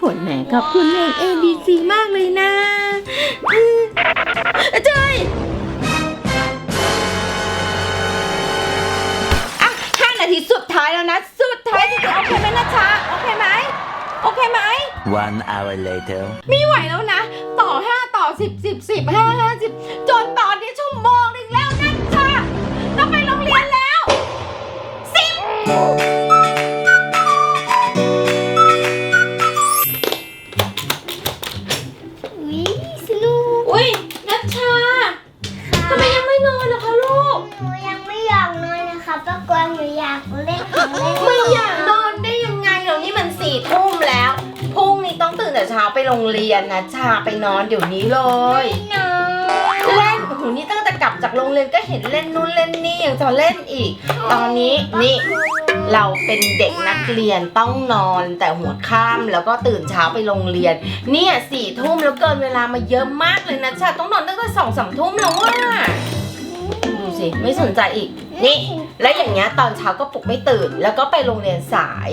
ผลแหมขอบคุณเพลง A B C มากเลยนะอืมเจ้ยอะห้านาทีสุดท้ายแล้วนะ สุดท้ายจริงๆโอเคไหมนะชาโอเคไหมโอเคไหม One hour later. ไม่ไหวแล้วนะ ต่อ 5 ต่อ 10 10 10 5 5 10 ไปโรงเรียนนะชาไปนอนเดี๋ยวนี้เลย ไม่นอนเล่นโอ้โหนี่ตั้งแต่กลับจากโรงเรียนก็เห็นเล่นนู่นเล่นนี่ยังจะเล่นอีก ตอนนี้นี่ เราเป็นเด็กนักเรียนต้องนอนแต่หัวค่ำแล้วก็ตื่นเช้าไปโรงเรียน เนี่ยสี่ทุ่มแล้วเกินเวลามาเยอะมากเลยนะชาต้องนอนตั้งแต่สองสามทุ่มแล้วว่ะดูสิไม่สนใจอีก นี่ แล้วอย่างเงี้ยตอนเช้าก็ปลุกไม่ตื่น แล้วก็ไปโรงเรียนสาย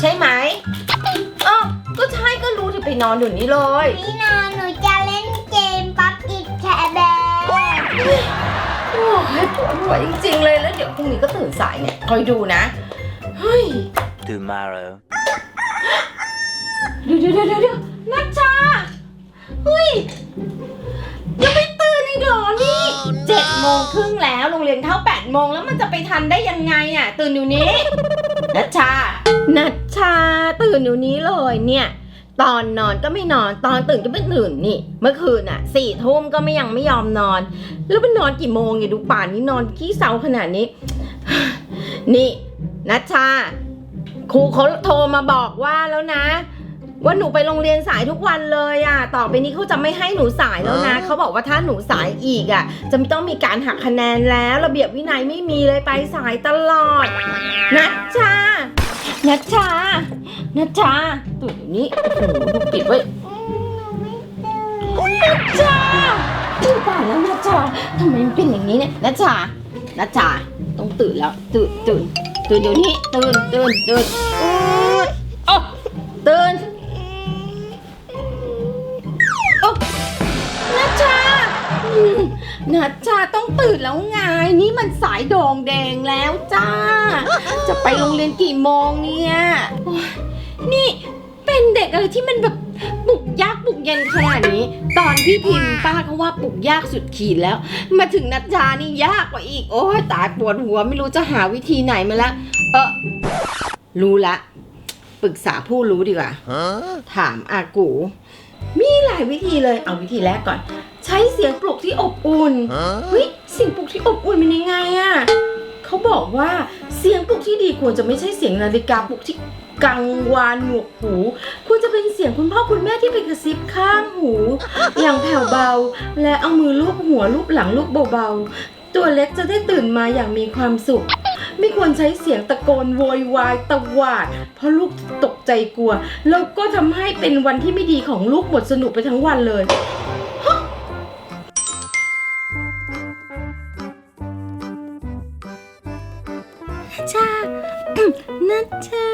ใช่ไหมอ๋อ ก็ใช่ก็รู้ที่ไปนอนอยู่นี่เลยไม่นอนหนูจะเล่นเกมปั๊บอิดแคร์แบร์โอ้ยปวดหัวจริงๆเลยแล้วเดี๋ยวพรุ่งนี้ก็ตื่นสายเนี่ยคอยดูนะเฮ้ย Tomorrow. เดี๋ยวเดี๋ยวเดี๋ยวเดี๋ยวนัชชาเฮ้ยยังไม่ตื่นอีกเหรอนี่เจ็ดโมงครึ่งแล้วโรงเรียนเข้าแปดโมงแล้วมันจะไปทันได้ยังไงอะ ตื่นอยู่นี้นัชชา นัชชาตื่นอยู่นี้เลยเนี่ย ตอนนอนก็ไม่นอนตอนตื่นก็ไม่ตื่นนี่ เมื่อคืนอะสี่ทุ่มก็ไม่ยังไม่ยอมนอน แล้วมันนอนกี่โมงเนี่ยดูป่านนี้นอนขี้เซาขนาดนี้ นี่นัชชาครูเขาโทรมาบอกว่าแล้วนะ ว่าหนูไปโรงเรียนสายทุกวันเลยอะ่ะ ต่อไปนี้เขาจะไม่ให้หนูสายแล้วนะเขาบอกว่าถ้าหนูสายอีกอะ่ะ จะไม่ต้องมีการหักคะแนนแล้ว ระเบียบวินัยไม่มีเลยไปสายตลอด นัชชา นัชชานัชชาตื่นเดี๋ยวนี้โอ้โหลูกปิดไว้นัชชาตื่นป่านแล้วนัชชาทำไมมันเป็นอย่างนี้เนี่ยนัชชานัชชาต้องตื่นแล้ว ตื่นตื่นตื่นเดี๋ยวนี้ตื่นตื่นตื่น นัชชาต้องตื่นแล้วไงนี่มันสายโด่งแดงแล้วจ้า จะไปโรงเรียนกี่โมงเนี่ยโอ๊ยนี่เป็นเด็กอะไรที่มันแบบปลุกยากปลุกเย็นขนาดนี้ ตอนพี่พิมพ์ป้าเขาว่าปลุกยากสุดขีดแล้ว มาถึงนัชชานี่ยากกว่าอีก โอ้ยตายปวดหัวไม่รู้จะหาวิธีไหนมาละเออรู้ละปรึกษาผู้รู้ดีกว่า Huh? ถามอากู มีหลายวิธีเลย เอาวิธีแรกก่อน ใช้เสียงปลุกที่อบอุ่น Huh? เฮ้ยเสียงปลุกที่อบอุ่นเป็นยังไงอะเขาบอกว่าเสียงปลุกที่ดีควรจะไม่ใช่เสียงนาฬิกาปลุกที่กังวานหนวกหู ควรจะเป็นเสียงคุณพ่อคุณแม่ที่ไปกระซิบข้างหู อย่างแผ่วเบา และเอามือลูบหัวลูบหลังลูบเบาๆ ตัวเล็กจะได้ตื่นมาอย่างมีความสุข ไม่ควรใช้เสียงตะโกนโวยวายตะวาด เพราะลูกตกใจกลัว แล้วก็ทำให้เป็นวันที่ไม่ดีของลูกหมดสนุกไปทั้งวันเลย ชา นัชชา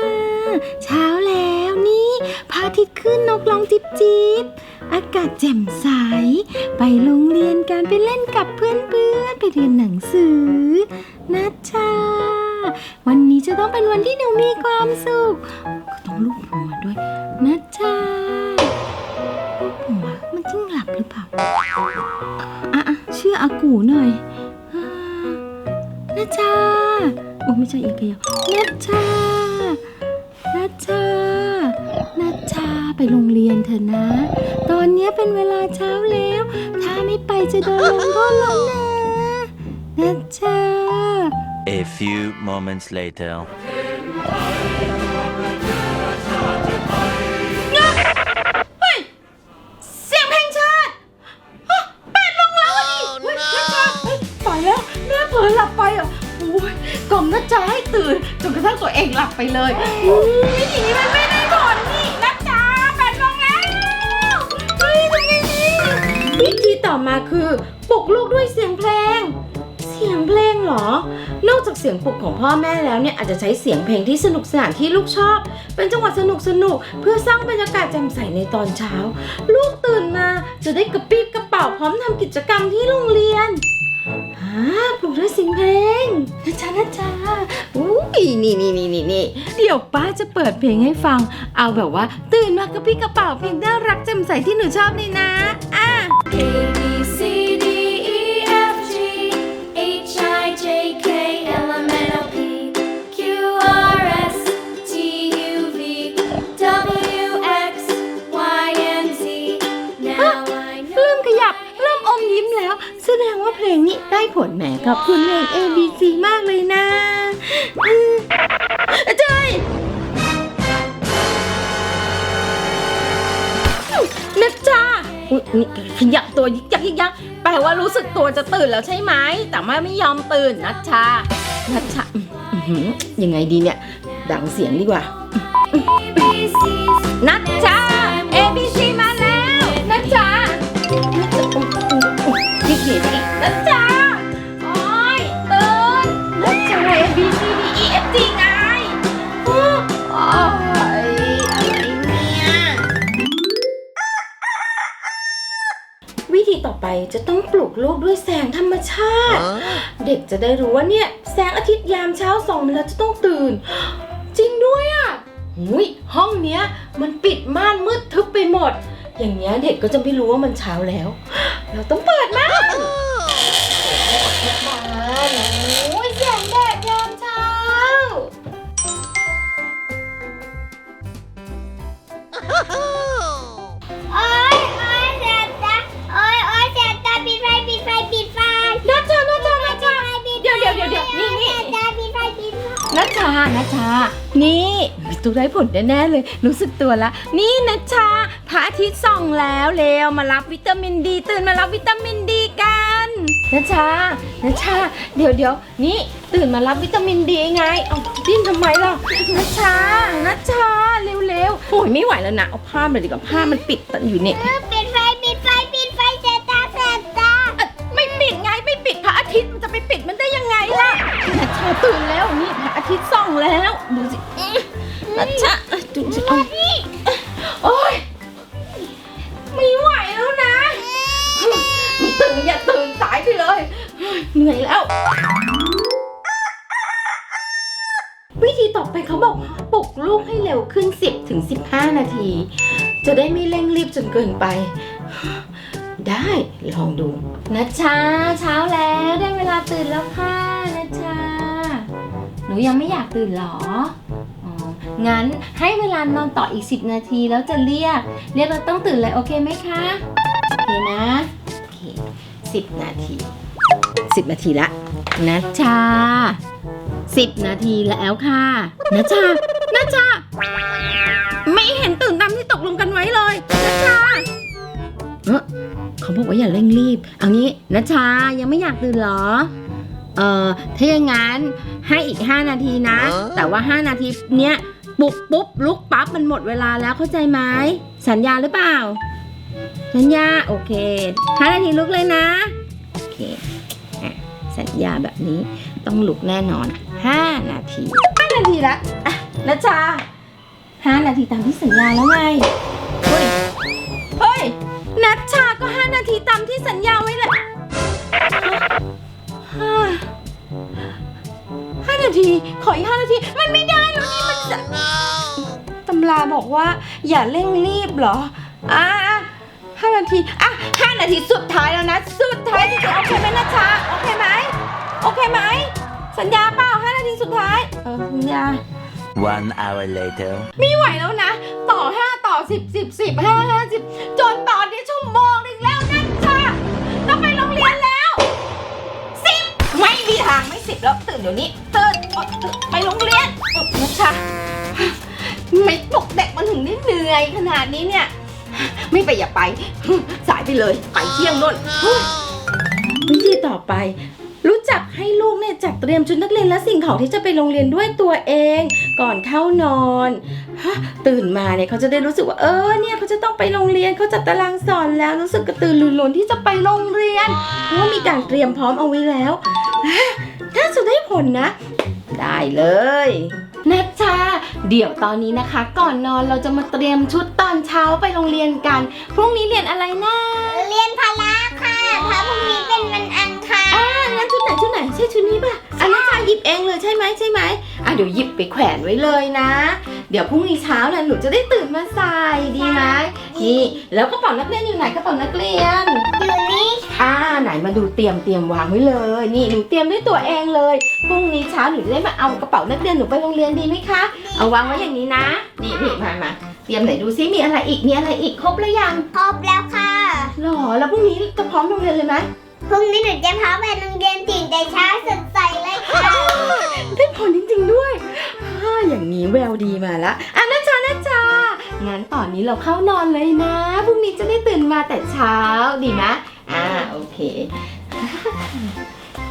เช้าแล้วนี่พระอาทิตย์ขึ้นนกร้องจิบจิบอากาศแจ่มใส ไปโรงเรียนกันไปเล่นกับเพื่อนเพื่อนๆไปเรียนหนังสือ นัชชาวันนี้จะต้องเป็นวันที่หนูมีความสุข ก็ต้องลูบหัวด้วยนัชชาลูบหัวมันจิ้งหลับหรือเปล่า อะอะเชื่ออากูหน่อยอ่านัชชาโอ้ไม่ใช่อีกแล้วนัชชานัชชานัชชาไปโรงเรียนเถอะนะ ตอนนี้เป็นเวลาเช้าแล้ว ถ้าไม่ไปจะโดนลงโทษแล้วนะนัชชา A few moments later. เสียงเพลงชาติฮะแปดโมงแล้วอะดิเฮ้ยนัชชาเฮ้ยตายแล้วแม่เผลอหลับไปอะโอ้ยกล่อมนัชชาให้ตื่นจนกระทั่งตัวเองหลับไปเลยอุ้ยอย่างนี้มันไม่ได้ผลนี่นัชชาแปดโมงแล้วเฮ้ยทำไงดีวิธีต่อมาคือปลุกลูกด้วยเสียงเพลง เสียงเพลงเหรอนอก จากเสียงปลุกของพ่อแม่แล้วเนี่ยอาจจะใช้เสียงเพลงที่สนุกสนานที่ลูกชอบ เป็นจังหวะสนุกสนุกเพื่อสร้างบรรยากาศแจ่มใสในตอนเช้า ลูกตื่นมาจะได้กระปี้กระเป๋าพร้อมทำกิจกรรมที่โรงเรียนอ่าปลุกด้วยเสียงเพลงนะจ๊ะนะจ๊ะอุ้ยนี่นี่นี่นี่นี่เดี๋ยวป้าจะเปิดเพลงให้ฟัง เอาแบบว่า ตื่นมากระปี้กระเป๋าเพลงน่ารักแจ่มใสที่หนูชอบนี่นะอะ A B C D E F G H I J แล้วแสดงว่าเพลงนี้ได้ผลแหมกับคุณเพลง A B C มากเลยนะเจ้ยนะจ๊ะอุ๊ยนี่ขยับตัวยิกยักยิกยักแปลว่ารู้สึกตัวจะตื่นแล้วใช่ไหม แต่ว่าไม่ยอมตื่นนะชานะชาอื้อหือยังไงดีเนี่ย ดังเสียงดีกว่า นัชชา ไปจะต้องปลุกลูกด้วยแสงธรรมชาติ เด็กจะได้รู้ว่าเนี่ยแสงอาทิตย์ยามเช้าส่องมาแล้วจะต้องตื่น จริงด้วยอะหุยห้องเนี้ยมันปิดม่านมืดทึบไปหมด อย่างเงี้ยเด็กก็จะไม่รู้ว่ามันเช้าแล้ว เราต้องเปิดม่านม่านโอ้ยแสงแดดยามเช้าโนัชชานัชชา นี่ตัวได้ผลแน่ๆเลย รู้สึกตัวละ นี่นัชชาพระอาทิตย์ส่องแล้วเร็วมารับวิตามินดี ตื่นมารับวิตามินดีกันนัชชานัชชา เดี๋ยวเดี๋ยวนี่ตื่นมารับวิตามินดีไงเอาดิ้นทำไมล่ะนัชชานัชชาเร็วๆโอ้ยไม่ไหวแล้วนะเอาผ้ามาดีกว่าผ้ามันปิดอยู่เนี่ย ปิดไฟปิดไฟปิด ตื่นแล้วนี่พระอาทิตย์ส่องแล้ว ดูสิอื้อนัชชาเอ้ยดูสิเอาโอ๊ยไม่ไหวแล้วนะไม่ตื่นอย่าตื่นสายไปเลย เหนื่อยแล้ว วิธีต่อไปเขาบอกว่าปลุกลูกให้เร็วขึ้น 10ถึง15 นาที จะได้ไม่เร่งรีบจนเกินไปได้ลองดู นัชชาเช้าแล้วได้เวลาตื่นแล้วค่ะนัชชาห นูยังไม่อยากตื่นหรออ๋องั้นให้เวลานอนต่ออีก 10 นาทีแล้วจะเรียก เรียกเราต้องตื่นเลยโอเคไหมคะ โอเคนะโอเค10นาที10นาทีละนัชชา10นาทีแล้วค่ะนัชานัชาไม่เห็นตื่นตามที่ตกลงกันไว้เลยนัชาเออเขาบอกว่าอย่าเร่งรีบ เอางี้นัชชายังไม่อยากตื่นเหรอ เออถ้าอย่างงั้นให้อีก 5 นาทีนะ แต่ว่า 5 นาทีเนี้ยปลุกปุ๊บลุกปั๊บมันหมดเวลาแล้วเข้าใจไหมสัญญาหรือเปล่า สัญญาโอเค5นาทีลุกเลยนะโอเคอะสัญญาแบบนี้ต้องลุกแน่นอน 5 นาที5นาทีละอะนัชชา5นาทีตามที่สัญญาแล้วไงเฮ้ยเฮ้ยนัดชาก็ 5 นาทีตามที่สัญญาไว้แหละ ที ขออีกห้านาที มันไม่ได้แล้วนี่มันจะตำราบอกว่า อย่าเร่งรีบเหรอ อ่าห้านาที อะห้านาทีสุดท้ายแล้วนะ สุดท้ายจริงๆโอเคไหมนัชชาโอเคไหม โอเคไหม สัญญาเปล่าห้านาทีสุดท้าย เออสัญญา One hour later. ไม่ไหวแล้วนะ ต่อ 5 ต่อ 10 10 10 5 5 10 จนตอนนี้ชั่วโมงหนึ่งแล้วนั่นจ้าต้องไปโรงเรียนแล้วสิบไม่มีทางไม่สิบแล้วตื่นเดี๋ยวนี้ตื่นเออตื่น ไปโรงเรียนเออนะชาไม่ปลุกเด็กมันถึงได้เหนื่อยขนาดนี้เนี่ย ไม่ไปอย่าไป สายไปเลย ไปเที่ยงนู่นวิธีต่อไป รู้จักให้ลูกเนี่ยจัดเตรียมชุดนักเรียนและสิ่งของที่จะไปโรงเรียนด้วยตัวเอง ก่อนเข้านอนฮะตื่นมาเนี่ยเขาจะได้รู้สึกว่าเออเนี่ยเขาจะต้องไปโรงเรียนเขาจัดตารางสอนแล้วรู้สึกกระตือรือร้นที่จะไปโรงเรียนเพราะว่ามีการเตรียมพร้อมเอาไว้แล้วฮะ ถ้าจะได้ผลนะ ได้เลยนัชชาเดี๋ยวตอนนี้นะคะ ก่อนนอนเราจะมาเตรียมชุดตอนเช้าไปโรงเรียนกัน พรุ่งนี้เรียนอะไรนะเรียนพละค่ะเพราะพรุ่งนี้เป็นวันอังคารอ่างั้นชุดไหนชุดไหนใช่ชุดนี้ป่ะอันนัชชา หยิบเองเลยใช่ไหมใช่ไหมอะเดี๋ยวหยิบไปแขวนไว้เลยนะ เดี๋ยวพรุ่งนี้เช้าน่ะหนูจะได้ตื่นมาใส่ดีไหมนี่แล้วกระเป๋านักเรียนอยู่ไหนกระเป๋านักเรียน อยู่นี่อ่าไหนมาดูเตรียมเตรียมวางไว้เลย นี่หนูเตรียมด้วยตัวเองเลยพรุ่งนี้เช้าหนูจะได้มาเอากระเป๋านักเรียนหนูไปโรงเรียนดีไหมคะ เอาวางไว้อย่างนี้นะ นี่นี่มามาเตรียมไหนดูซิมีอะไรอีกมีอะไรอีกครบหรือยังครบแล้วค่ะหรอแล้วพรุ่งนี้จะพร้อมโรงเรียนเลยไหม พรุ่งนี้หนูจะพาไปโรงเรียนตื่นแต่เช้าสดใสเลยค่ะได้ผลจริงๆด้วยอ่าอย่างนี้แววดีมาละอะนัชชานัชชางั้นตอนนี้เราเข้านอนเลยนะพรุ่งนี้จะได้ตื่นมาแต่เช้าดีไหมอ่าโอเค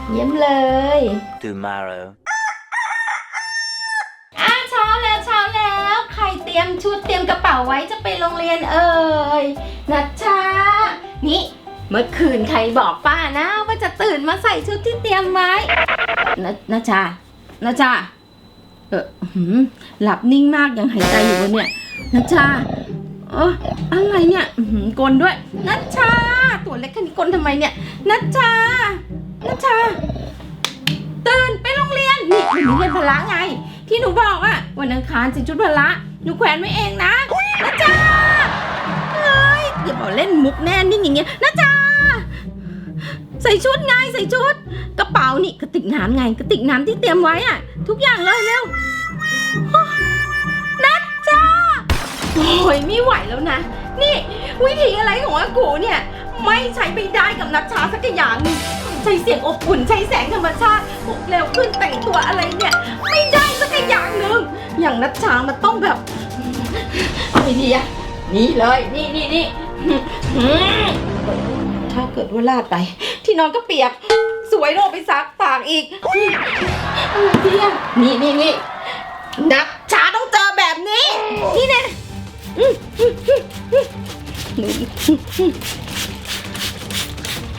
เยี่ยมเลย Tomorrow. อะเช้าแล้วเช้าแล้ว ใครเตรียมชุดเตรียมกระเป๋าไว้จะไปโรงเรียนเอ่ยนัชชานี่ เมื่อคืนใครบอกป้านะว่าจะตื่นมาใส่ชุดที่เตรียมไว้นนัชชานัชชาเออหืมหลับนิ่งมากยังหายใจอยู่วะเนี่ยนัชชาเอออะไรเนี่ยอื้อหือกลนด้วยนัชชา ตัวเล็กแค่นี้กลนทำไมเนี่ยนัชชานัชชา ตื่นไปโรงเรียน นี่วันนี้เรียนพละไง ที่หนูบอกอะวันอังคารใส่ชุดพละหนูแขวนไว้เองนะนะจ๊ะเฮ้ยอย่าบอกเล่นมุกแน่นิ่งอย่างเงี้ยนะจ๊ะ ใส่ชุดไงใส่ชุด กระเป๋านี่กระติกน้ำไงกระติกน้ำที่เตรียมไว้อะทุกอย่างเลยเร็วนะจ๊ะโอ้ยไม่ไหวแล้วนะ นี่ วิธีอะไรของอากูเนี่ย ไม่ใช้ไปได้กับนัชชาสักอย่างหนึงใช้เสียงอบอุ่นใช้แสงธรรมชาติปลุกเร็วขึ้นแต่งตัวอะไรเนี่ย ไม่ได้สักอย่างหนึ่งอย่างนัชชามันต้องแบบไอเดียนี่เลยนี่นี่นี่ถ้าเกิดว่าลาดไป นอนก็เปียก สวยโลกไปซักตากอีกอะไรเดียนี่นี่นี่นัชชาต้องเจอแบบนี้ นี่เนี่ย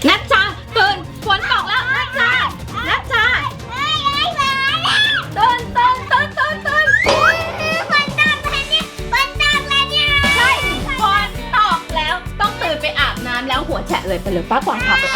นัชชาตื่นฝนตกแล้วนัชชานัชชาเฮ้ไอ้หมาแล้วตื่นตื่นตื่นตื่นตื่นฝนตกแล้วเนี่ยฝนตกแล้วเนี่ยใช่ฝนตกแล้วต้องตื่นไปอาบน้ำแล้วหัวแฉะเลยไปเลยป้าก่อนพาไปอาบ